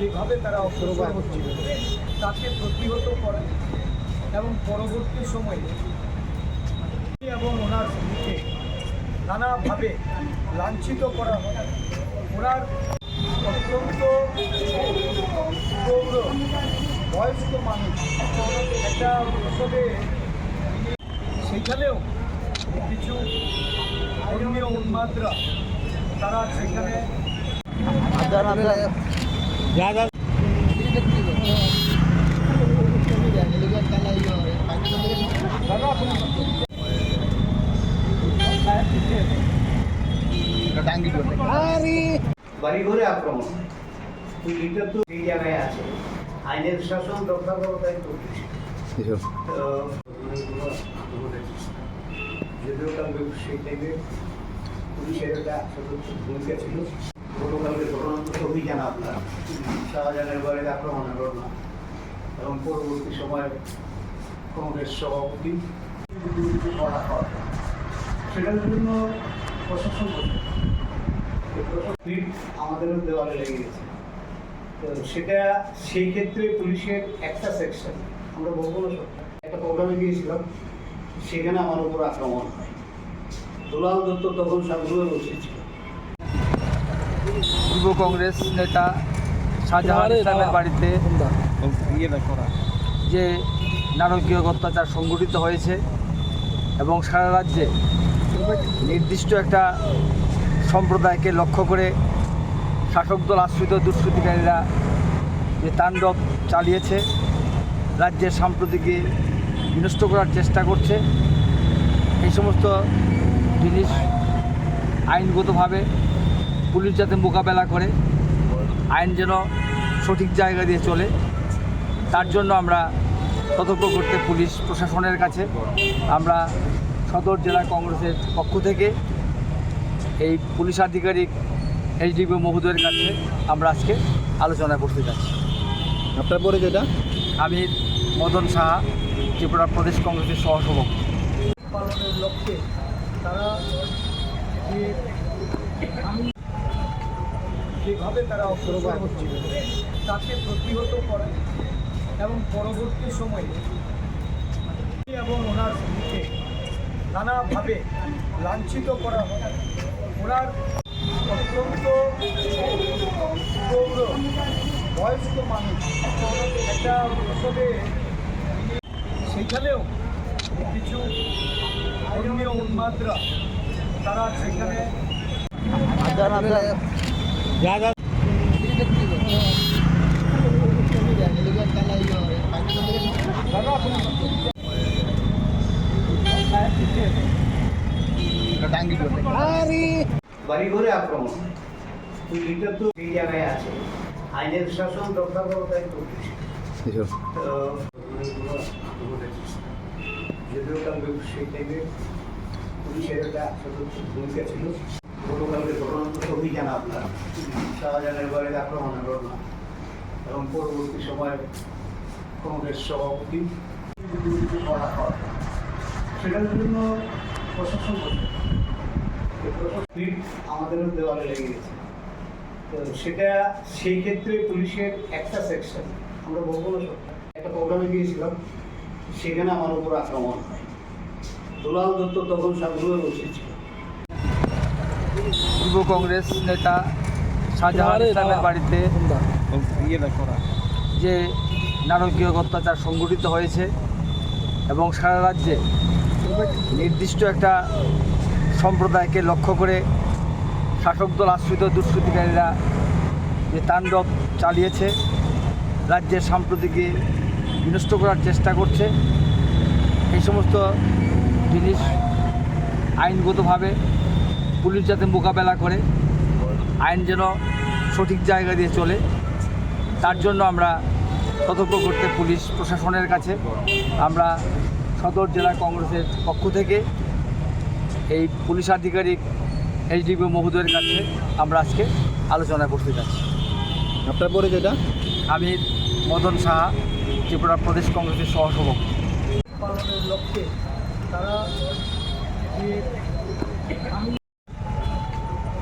যেভাবে তারা অগ্রসর হচ্ছিল তাকে প্রতিহত করা এবং পরবর্তী সময়ে এবং ওনার মুখে নানাভাবে লাঞ্ছিত করা হয়। ওনার অত্যন্ত বয়স্ক মানুষ, একটা প্রসবে তিনি সেখানেও কিছু ধর্মীয় উন্মাদরা তারা সেখানে বাড়িঘরে আক্রমণ। এটা তো এই জায়গায় আছে। আইনের শাসন রক্ষা করার দায়িত্ব পুলিশ। তো যদিও কালকে সেই টাইমে পুলিশের একটা ভূমিকা ছিল গতকালকে ঘটনা তো সবই জানা আপনার। শাহজাহানের বাড়িতে আক্রমণের ঘটনা এবং পরবর্তী সময়ে কংগ্রেস সভাপতি করা হয় সেটার জন্য প্রশাসন আমাদেরও দেওয়ালে লেগে গেছে। তো সেটা সেই ক্ষেত্রে পুলিশের একটা সেকশন আমরা বলব না। একটা প্রোগ্রামে গিয়েছিলাম, সেখানে আমার উপর আক্রমণ হয়। দুলাল দত্ত তখন সাগুলো বসেছিল যুব কংগ্রেস নেতা শাহজাহান ইসলামের বাড়িতে যে নারকীয় অত্যাচার সংঘটিত হয়েছে এবং সারা রাজ্যে নির্দিষ্ট একটা সম্প্রদায়কে লক্ষ্য করে শাসক দল আশ্রিত দুষ্কৃতিকারীরা যে তাণ্ডব চালিয়েছে রাজ্যের সাম্প্রতিকে বিনষ্ট করার চেষ্টা করছে। এই সমস্ত জিনিস আইনগতভাবে পুলিশ যাতে মোকাবেলা করে আইন যেন সঠিক জায়গা দিয়ে চলে। তার জন্য আমরা সতর্ক করতে পুলিশ প্রশাসনের কাছে আমরা সদর জেলা কংগ্রেসের পক্ষ থেকে এই পুলিশ আধিকারিক এইচডিপি মহোদয়ের কাছে আমরা আজকে আলোচনা করতে যাচ্ছি। আপনার পরে যেটা আমি মদন সাহা ত্রিপুরা প্রদেশ কংগ্রেসের সহসভাপতি। পালনের লক্ষ্যে তারা যে যেভাবে তারা অগ্রসর হচ্ছিল তাকে প্রতিহত করা এবং পরবর্তী সময়ে এবং ওনার মুখে নানাভাবে লাঞ্ছিত করা হয়। ওনার অত্যন্ত গৌর বয়স্ক মানুষ, একটা প্রসবে সেখানেও কিছু ধর্মীয় উন্মাদরা তারা সেখানে বাড়িঘরে আক্রমণ তো এটা তো এই জায়গায় আছে আইনের শাসন রক্ষা দায়িত্ব পুলিশ। তো যদিও কালকে সেই টাইমে পুলিশের একটা ভূমিকা ছিল গতকালকে ঘটনা তো সবই জানা আপনার। শাহজাহানের বাড়িতে আক্রমণের ঘটনা এবং পরবর্তী সময়ে কংগ্রেস সভাপতি করা হয়। সেটার জন্য প্রশাসন আমাদেরও দেওয়ালে লেগে গেছে। তো সেটা সেই ক্ষেত্রে পুলিশের একটা সেকশন আমরা বলব না একটা প্রোগ্রামে গিয়েছিলাম, সেখানে আমার উপর আক্রমণ হয়। দুলাল দত্ত তখন সাগুলো বসেছিল যুব কংগ্রেস নেতা শাহজাহান ইসলামের বাড়িতে যে নারকীয় অত্যাচার সংঘটিত হয়েছে এবং সারা রাজ্যে নির্দিষ্ট একটা সম্প্রদায়কে লক্ষ্য করে শাসক দল আশ্রিত দুষ্কৃতিকারীরা যে তাণ্ডব চালিয়েছে রাজ্যের সাম্প্রতিকে বিনষ্ট করার চেষ্টা করছে এই সমস্ত জিনিস আইনগতভাবে পুলিশ যাতে মোকাবেলা করে আইন যেন সঠিক জায়গা দিয়ে চলে। তার জন্য আমরা সতর্ক করতে পুলিশ প্রশাসনের কাছে আমরা সদর জেলা কংগ্রেসের পক্ষ থেকে এই পুলিশ আধিকারিক এইচডিপি মহোদয়ের কাছে আমরা আজকে আলোচনা করতে যাচ্ছি। আপনার পরে যেটা আমি মদন সাহা ত্রিপুরা প্রদেশ কংগ্রেসের সহসভাপতি। পালনের লক্ষ্যে তারা যে